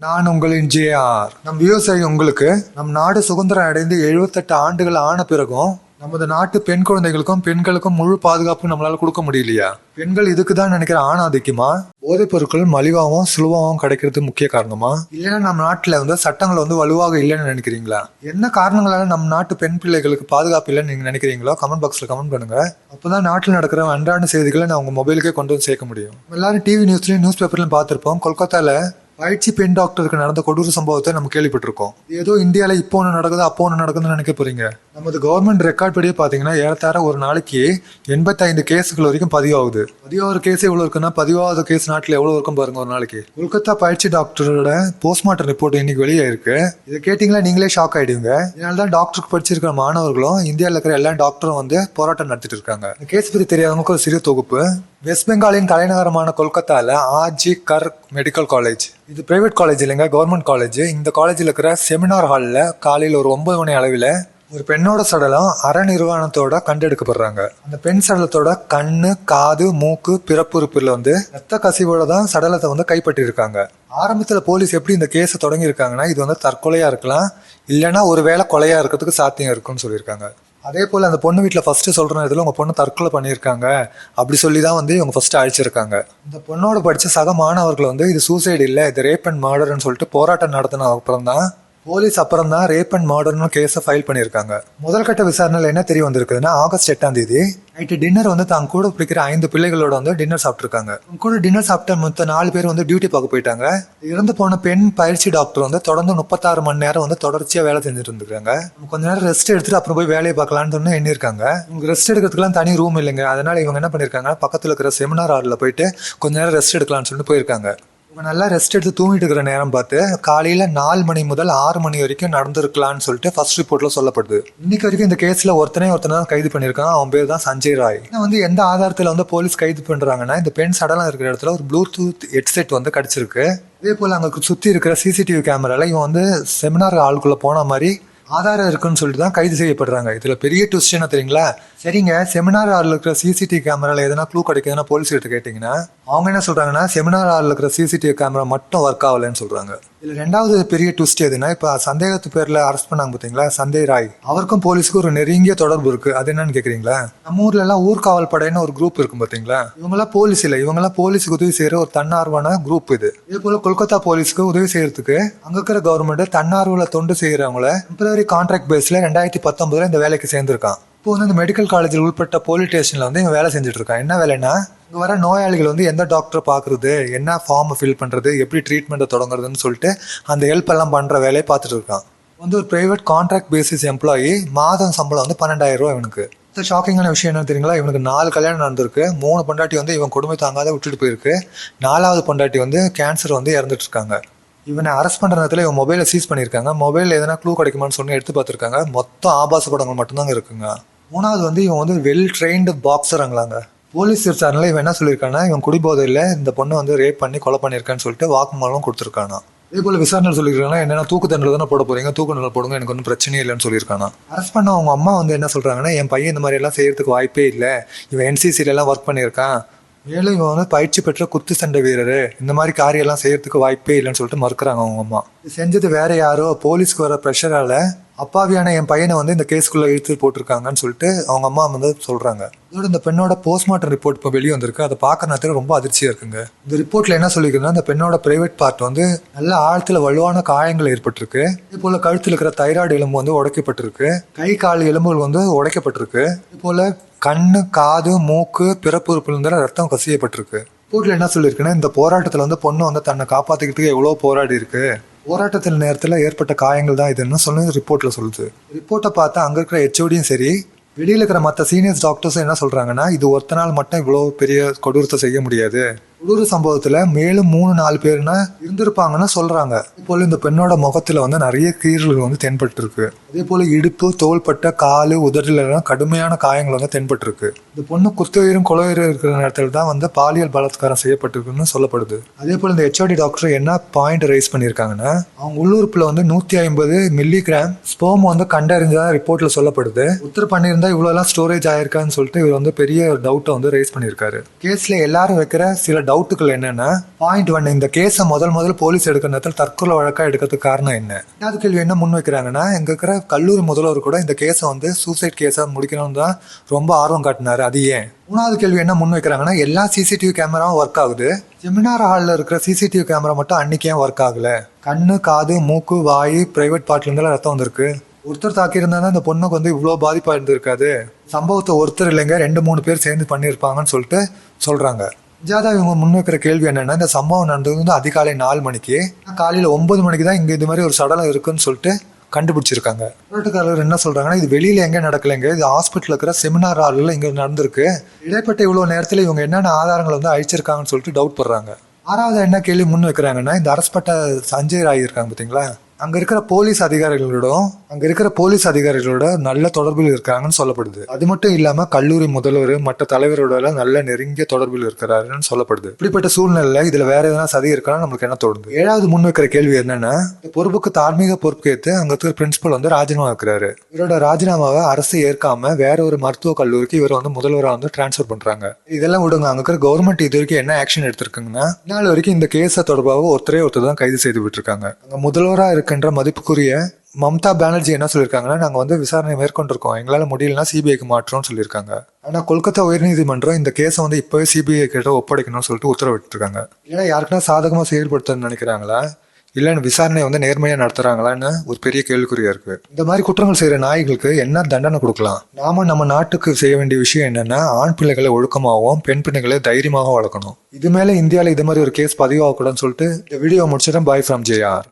நான் உங்களின் ஜேஆர் நம் விவசாயி உங்களுக்கு நம் நாடு சுதந்திரம் அடைந்து எழுபத்தெட்டு ஆண்டுகள் ஆன பிறகும் நமது நாட்டு பெண் குழந்தைகளுக்கும் பெண்களுக்கும் முழு பாதுகாப்பு நம்மளால கொடுக்க முடியலையா? பெண்கள் இதுக்கு தான் நினைக்கிற ஆணாதிக்கமா? போதைப் பொருட்கள் மலிவாகவும் சுலுவாகவும் கிடைக்கிறது முக்கிய காரணமா? இல்லைன்னா நம்ம நாட்டில் வந்து சட்டங்கள் வந்து வலுவாக இல்லைன்னு நினைக்கிறீங்களா? என்ன காரணங்களால நம்ம நாட்டு பெண் பிள்ளைகளுக்கு பாதுகாப்பு இல்லைன்னு நீங்க நினைக்கிறீங்களோ? கமெண்ட் பாக்ஸ்ல கமெண்ட் பண்ணுங்க. அப்பதான் நாட்டில் நடக்கிற அன்றாட செய்திகளை நான் உங்க மொபைலுக்கே கொண்டு வந்து சேர்க்க முடியும். எல்லாரும் டிவி நியூஸ்லயும் நியூஸ் பேப்பர்லயும் பார்த்திருப்போம். கொல்கத்தால பயிற்சி பெண் டாக்டருக்கு நடந்த கொடூர சம்பவத்தை நம்ம கேள்விப்பட்டிருக்கோம். ஏதோ இந்தியாவில் இப்போ ஒன்று நடக்குது அப்போ ஒன்று நடக்குதுன்னு நினைக்க போறீங்க. நமது கவர்மெண்ட் ரெக்கார்ட் படியே பார்த்தீங்கன்னா ஏறத்தாழ ஒரு நாளைக்கு எண்பத்தைந்து கேஸுகள் வரைக்கும் பதிவாகுது. பதிவாகிற கேஸ் எவ்வளோ இருக்குன்னா பதிவாகாத கேஸ் நாட்டில் எவ்வளோ இருக்கும் பாருங்க ஒரு நாளைக்கு. கொல்கத்தா பயிற்சி டாக்டரோட போஸ்ட்மார்ட்டம் ரிப்போர்ட் இன்னைக்கு வெளியே இருக்கு இதை கேட்டிங்களா நீங்களே ஷாக் ஆயிடுவீங்க. இதனால தான் டாக்டருக்கு படிச்சிருக்கிற மாணவர்களும் இந்தியாவில் இருக்கிற எல்லா டாக்டரும் வந்து போராட்டம் நடத்திட்டு இருக்காங்க. இந்த கேஸ் பற்றி தெரியாதவங்களுக்கு ஒரு சிறிய தொகுப்பு. வெஸ்ட் பெங்காலின் தலைநகரமான கொல்கத்தால ஆர்ஜி கர் மெடிக்கல் காலேஜ் இது பிரைவேட் காலேஜ் இல்லைங்க கவர்மெண்ட் காலேஜ் இந்த காலேஜில் இருக்கிற செமினார் ஹாலில் காலையில் ஒரு ஒன்பது மணி அளவில் ஒரு பெண்ணோட சடலம் அற நிர்வாணத்தோட கண்டெடுக்கப்படுறாங்க. அந்த பெண் சடலத்தோட கண்ணு காது மூக்கு பிறப்புறுப்பில் வந்து ரத்த கசிவோட தான் சடலத்தை வந்து கைப்பற்றியிருக்காங்க ஆரம்பத்தில் போலீஸ் எப்படி இந்த கேஸை தொடங்கியிருக்காங்கன்னா இது வந்து தற்கொலையாக இருக்கலாம் இல்லைன்னா ஒருவேளை கொலையாக இருக்கிறதுக்கு சாத்தியம் இருக்குன்னு சொல்லியிருக்காங்க. அதே போல் அந்த பொண்ணு வீட்டில் ஃபஸ்ட்டு சொல்கிற இதில் உங்கள் பொண்ணு தற்கொலை பண்ணியிருக்காங்க. அப்படி சொல்லி தான் வந்து இவங்க ஃபஸ்ட்டு அழிச்சிருக்காங்க. இந்த பொண்ணோட படித்த சக மாணவர்கள் வந்து இது சூசைடு இல்லை இது ரேப் அண்ட் மர்டர்னு சொல்லிட்டு போராட்டம் நடத்தின அப்புறம் தான் போலீஸ் அப்புறம் தான் ரேப் அண்ட் மர்டர்னு கேஸை ஃபைல் பண்ணியிருக்காங்க. முதல் கட்ட விசாரணையில் என்ன தெரிய வந்திருக்குதுன்னா ஆகஸ்ட் எட்டாம் தேதி நைட்டு டின்னர் வந்து தாங்க கூட பிடிக்கிற ஐந்து பிள்ளைகளோட வந்து டின்னர் சாப்பிட்ருக்காங்க கூட டின்னர் சாப்பிட்ட மொத்த நாலு பேர் வந்து டியூட்டி பார்க்க போயிட்டாங்க. இறந்து போன பெண் பயிற்சி டாக்டர் வந்து தொடர்ந்து முப்பத்தாறு மணி நேரம் வந்து தொடர்ச்சியாக வேலை செஞ்சுட்டு இருந்திருக்காங்க. கொஞ்ச நேரம் ரெஸ்ட் எடுத்துட்டு அப்புறம் போய் வேலையை பார்க்கலான்னு சொன்னு எண்ணிருக்காங்க இவங்க ரெஸ்ட் எடுக்கிறதுக்குலாம் தனி ரூம் இல்லைங்க. அதனால இவங்க என்ன பண்ணியிருக்காங்க பக்கத்தில் இருக்கிற செமினார் ஹாலில் போயிட்டு கொஞ்ச நேரம் ரெஸ்ட் எடுக்கலாம்னு சொல்லிட்டு போயிருக்காங்க. இப்போ நல்லா ரெஸ்ட் எடுத்து தூங்கிட்டு இருக்கிற நேரம் பார்த்து காலையில் நாலு மணி முதல் ஆறு மணி வரைக்கும் நடந்திருக்கலாம்னு சொல்லிட்டு ஃபர்ஸ்ட் ரிப்போர்ட்டில் சொல்லப்படுது. இன்னைக்கு வரைக்கும் இந்த கேஸில் ஒருத்தனே ஒருத்தனை தான் கைது பண்ணியிருக்கான். அவன் பேர் தான் சஞ்சய் ராய். நான் வந்து எந்த ஆதாரத்தில் வந்து போலீஸ் கைது பண்ணுறாங்கன்னா இந்த பெண் சடலம் இருக்கிற இடத்துல ஒரு ப்ளூடூத் ஹெட்செட் வந்து கிடச்சிருக்கு. இதே போல் அங்கே சுற்றி இருக்கிற சிசிடிவி கேமராவில் இவன் வந்து செமினார் ஆளுக்குள்ளே போன மாதிரி ஆதாரம் இருக்குன்னு சொல்லிட்டு தான் கைது செய்யப்படுறாங்க. இதில் பெரிய ட்விஸ்ட் என்ன தெரியுங்களா? சரிங்க செமினார் ஹாலில் இருக்கிற சிசிடிவி கேமராவில் எதனா க்ளூ கிடைக்குதுன்னா போலீஸ் கிட்ட கேட்டிங்கன்னா அவங்க என்ன சொல்கிறாங்கன்னா செமினார் ஹாலில் இருக்கிற சிசிடிவி கேமரா மட்டும் ஒர்க் ஆகலைன்னு சொல்கிறாங்க இதில் ரெண்டாவது பெரிய ட்விஸ்ட் எதுனா இப்போ சந்தேகத்து பேரில் அரெஸ்ட் பண்ணாங்க பார்த்தீங்களா சந்தே ராய். அவருக்கும் போலீஸுக்கும் ஒரு நெருங்கிய தொடர்பு இருக்குது அது என்னன்னு கேட்குறீங்களா நம்ம ஊர்ல எல்லாம் ஊர்காவல் படைன்னு ஒரு குரூப் இருக்கும் பார்த்தீங்களா இவங்கெல்லாம் போலீஸ் இல்லை. இவங்கெல்லாம் போலீஸுக்கு உதவி செய்கிற ஒரு தன்னார்வன குரூப் இது. இதே போல கொல்கத்தா போலீஸுக்கு உதவி செய்யறதுக்கு அங்கே இருக்கிற கவர்மெண்ட் தன்னார்வல தொண்டு செய்கிறவங்கள டெம்பரரி கான்ட்ராக்ட் பேஸில் ரெண்டாயிரத்தி பத்தொன்பதுல இந்த வேலைக்கு சேர்ந்திருக்கான். இப்போ வந்து இந்த மெடிக்கல் காலேஜில் உள்பட்ட போலீஸ் ஸ்டேஷனில் வந்து இவன் வேலை செஞ்சுட்டு இருக்கான். என்ன வேலைன்னா இங்கே வர நோயாளிகள் வந்து எந்த டாக்டரை பார்க்குறது என்ன ஃபார்மை ஃபில் பண்ணுறது எப்படி ட்ரீட்மெண்ட்டை தொடங்குறதுன்னு சொல்லிட்டு அந்த ஹெல்ப் எல்லாம் பண்ணுற வேலையை பார்த்துட்டு இருக்கான். வந்து ஒரு ப்ரைவேட் கான்ட்ராக்ட் பேசிஸ் எம்ப்ளாயி மாதம் சம்பளம் வந்து பன்னெண்டாயிரம் ரூபா இவனுக்கு. இந்த ஷாக்கிங்கான விஷயம் என்ன தெரியுங்களா? இவனுக்கு நாலு கல்யாணம் நடந்திருக்கு. மூணு பொண்டாட்டி வந்து இவன் கொடுமை தாங்காத விட்டுட்டு போயிருக்கு. நாலாவது பொண்டாட்டி வந்து கேன்சர் வந்து இறந்துட்டு இருக்காங்க. இவனை அரெஸ்ட் பண்ணுற நேரத்தில் இவன் மொபைலை சீஸ் பண்ணியிருக்காங்க. மொபைலில் எதனா க்ளூ கிடைக்குமான்னு சொல்லி எடுத்து பார்த்துருக்காங்க. மொத்தம் ஆபாச படங்கள் மட்டும்தாங்க இருக்குங்க. மூணாவது வந்து இவன் வந்து வெல் ட்ரெயின்டு பாக்ஸருங்களாங்க போலீஸ் விசாரணையில் இவன் என்ன சொல்லியிருக்கானா இவன் குடிபோதையில் இந்த பொண்ணை வந்து ரேப் பண்ணி கொலை பண்ணியிருக்கான்னு சொல்லிட்டு வாக்குமூலம் கொடுத்துருக்கானா. இதே போல விசாரணை சொல்லியிருக்காங்க என்னன்னா தூக்கு தண்டனை தானே போட போறீங்க? தூக்கு தண்டனை போடுங்க எனக்கு ஒன்றும் பிரச்சனையே இல்லைன்னு சொல்லியிருக்கானா. அரெஸ்ட் பண்ண அவங்க அம்மா வந்து என்ன சொல்கிறாங்கன்னா என் பையன் இந்த மாதிரி எல்லாம் செய்யறதுக்கு வாய்ப்பே இல்லை. இவன் NCC எல்லாம் ஒர்க் பண்ணியிருக்கான். மேலும் இவன் வந்து பயிற்சி பெற்ற குத்து சண்டை வீரர். இந்த மாதிரி காரியெல்லாம் செய்யறதுக்கு வாய்ப்பே இல்லைன்னு சொல்லிட்டு மறுக்கிறாங்க அவங்க அம்மா. செஞ்சது வேற யாரோ? போலீஸ்க்கு வர ப்ரெஷரால அப்பாவியான என் பையனை வந்து இந்த கேஸ்க்குள்ளே இழுத்து போட்டிருக்காங்கன்னு சொல்லிட்டு அவங்க அம்மா வந்து சொல்கிறாங்க இதோட இந்த பெண்ணோட போஸ்ட்மார்ட்டம் ரிப்போர்ட் இப்போ வெளியே வந்திருக்கு. அதை பார்க்க நேரத்தில் ரொம்ப அதிர்ச்சியாக இருக்குங்க. இந்த ரிப்போர்ட்டில் என்ன சொல்லியிருக்குன்னா இந்த பெண்ணோட பிரைவேட் பார்ட் வந்து நல்ல ஆழத்தில் வலுவான காயங்கள் ஏற்பட்டிருக்கு. இது போல் கழுத்தில் இருக்கிற தைராய்டு எலும்பு வந்து உடைக்கப்பட்டிருக்கு. கை கால் எலும்புகள் வந்து உடைக்கப்பட்டிருக்கு. இது போல் கண்ணு காது மூக்கு பிறப்புறுப்புல ரத்தம் கசியப்பட்டிருக்கு. ரிப்போர்ட்டில் என்ன சொல்லியிருக்குன்னா இந்த போராட்டத்தில் வந்து பொண்ணு வந்து தன்னை காப்பாத்திக்கிறதுக்கு எவ்வளோ போராடி இருக்குது போராட்டத்தில் நேரத்தில் ஏற்பட்ட காயங்கள் தான் இதுன்னு சொல்லி ரிப்போர்ட்டில் சொல்லுது. ரிப்போர்ட்டை பார்த்தா அங்கே இருக்கிற ஹெச்ஓடியும் சரி வெளியில் இருக்கிற மற்ற சீனியர்ஸ் டாக்டர்ஸும் என்ன சொல்கிறாங்கன்னா இது ஒருத்த நாள் மட்டும் இவ்வளோ பெரிய கொடூரத்தை செய்ய முடியாது. உள்ளூர் சம்பவத்தில் மேலும் மூணு நாலு பேர்னா இருந்திருப்பாங்கன்னு சொல்கிறாங்க அதே இந்த பெண்ணோட முகத்தில் வந்து நிறைய கீறல்கள் வந்து தென்பட்டுருக்கு. அதே போல் இடுப்பு தோள்பட்ட கால் உதடுல கடுமையான காயங்கள் வந்து தென்பட்டுருக்கு. இந்த பொண்ணு குத்துயிரும் கொலையுயிரும் இருக்கிற நேரத்தில் தான் வந்து பாலியல் பலாத்காரம் செய்யப்பட்டிருக்குன்னு சொல்லப்படுது. அதே போல் இந்த ஹெச்ஓடி டாக்டர் என்ன பாயிண்ட் ரைஸ் பண்ணியிருக்காங்கன்னா அவங்க உள்ளுறுப்பில் வந்து நூற்றி ஐம்பது மில்லிகிராம் ஸ்போம் வந்து கண்டறிஞ்சதா ரிப்போர்ட்டில் சொல்லப்படுது. உத்தர பண்ணியிருந்தா இவ்வளோலாம் ஸ்டோரேஜ் ஆயிருக்கான்னு சொல்லிட்டு இவர் வந்து பெரிய டவுட்டை வந்து ரைஸ் பண்ணியிருக்காரு. கேஸில் எல்லாரும் வைக்கிற சில டவுட்டுகள் என்னன்னா பாயிண்ட் ஒன் இந்த கேஸை முதல் முதல் போலீஸ் எடுக்கிற நேரத்தில் தற்கொலை வழக்காக எடுக்கிறதுக்கு காரணம் என்ன? அது கேள்வி என்ன முன் வைக்கிறாங்கன்னா எங்க இருக்கிற கல்லூரி முதல்வர் கூட இந்த கேஸை வந்து சூசைட் கேஸாக முடிக்கணும்னு தான் ரொம்ப ஆர்வம் காட்டினார். அது ஏன்? மூணாவது கேள்வி என்ன முன் வைக்கிறாங்கன்னா எல்லா சிசிடிவி கேமராவும் ஒர்க் ஆகுது. செமினார் ஹாலில் இருக்கிற சிசிடிவி கேமரா மட்டும் அன்றைக்கே ஒர்க் ஆகல? கண்ணு காது மூக்கு வாய் பிரைவேட் பார்ட்லேருந்துலாம் ரத்தம் வந்திருக்கு. ஒருத்தர் தாக்கியிருந்தா இந்த பொண்ணுக்கு வந்து இவ்வளோ பாதிப்பாக இருந்திருக்காது? சம்பவத்தை ஒருத்தர் இல்லைங்க ரெண்டு மூணு பேர் சேர்ந்து பண்ணியிருப்பாங்கன்னு சொல்லிட்டு சொல்கிறாங்க ஜாதா இவங்க முன்வைக்கிற கேள்வி என்னன்னா இந்த சம்பவம் நடந்தது வந்து அதிகாலை நாலு மணிக்கு. காலையில் ஒன்பது மணிக்கு தான் இங்கே இது மாதிரி ஒரு சடலம் இருக்குன்னு சொல்லிட்டு கண்டுபிடிச்சிருக்காங்க. போராட்டக்காரர் என்ன சொல்றாங்கன்னா இது வெளியில எங்கே நடக்கலைங்க இது ஹாஸ்பிட்டல் இருக்கிற செமினார் ஹாலில் இங்கே நடந்திருக்கு. இடைப்பட்ட இவ்வளோ நேரத்தில் இவங்க என்னென்ன ஆதாரங்கள் வந்து அழிச்சிருக்காங்கன்னு சொல்லிட்டு டவுட் படுறாங்க. ஆறாவது என்ன கேள்வி முன் வைக்கிறாங்கன்னா இந்த அரசப்பட்ட சஞ்சய் ராய் இருக்காங்க பார்த்தீங்களா அங்கே இருக்கிற போலீஸ் அதிகாரிகளோடும் அங்கே இருக்கிற போலீஸ் அதிகாரிகளோட நல்ல தொடர்பில் இருக்காங்கன்னு சொல்லப்படுது. அது மட்டும் இல்லாமல் கல்லூரி முதல்வர் மற்ற தலைவரோட நல்ல நெருங்கிய தொடர்பில் இருக்கிறாருன்னு சொல்லப்படுது. இப்படிப்பட்ட சூழ்நிலையில இதில் வேற எதனா சதி இருக்கான்னு நம்மளுக்கு என்ன தோணுது? ஏழாவது முன் வைக்கிற கேள்வி என்னன்னா பொறுப்புக்கு தார்மீக பொறுப்பேற்று அங்கே இருக்கிற பிரின்சிபல் வந்து ராஜினாமா இருக்கிறாரு இவரோட ராஜினாமாவை அரசு ஏற்காம வேற ஒரு மருத்துவ கல்லூரிக்கு இவர் வந்து முதல்வராக வந்து டிரான்ஸ்ஃபர் பண்றாங்க. இதெல்லாம் விடுங்க. அங்கே இருக்கிற கவர்மெண்ட் இது வரைக்கும் என்ன ஆக்ஷன் எடுத்திருக்குங்கன்னா நாள் வரைக்கும் இந்த கேஸை தொடர்பாக ஒருத்தரே ஒருத்தர் தான் கைது செய்து விட்டுருக்காங்க. அங்க இருக்க இருக்கின்ற மதிப்புக்குரிய மம்தா பானர்ஜி என்ன சொல்லியிருக்காங்கன்னா நாங்கள் வந்து விசாரணை மேற்கொண்டிருக்கோம். எங்களால் முடியலன்னா சிபிஐக்கு மாற்றோம்னு சொல்லியிருக்காங்க. ஆனால் கொல்கத்தா உயர்நீதிமன்றம் இந்த கேஸை வந்து இப்போவே சிபிஐ கிட்ட ஒப்படைக்கணும்னு சொல்லிட்டு உத்தரவிட்டிருக்காங்க. ஏன்னா யாருக்குன்னா சாதகமாக செயல்படுத்தணும்னு நினைக்கிறாங்களா? இல்லை விசாரணை வந்து நேர்மையாக நடத்துகிறாங்களான்னு ஒரு பெரிய கேள்விக்குறியாக இருக்குது இந்த மாதிரி குற்றங்கள் செய்கிற நாய்களுக்கு என்ன தண்டனை கொடுக்கலாம்? நாம நம்ம நாட்டுக்கு செய்ய வேண்டிய விஷயம் என்னென்னா ஆண் பிள்ளைகளை ஒழுக்கமாகவும் பெண் பிள்ளைகளை தைரியமாக வளர்க்கணும். இது மேலே இந்தியாவில் இது மாதிரி ஒரு கேஸ் பதிவாகக்கூடாதுன்னு சொல்லிட்டு இந்த வீடியோ முடிச்சிட்டேன் பாய் ஃப்ரம் ஜேஆர்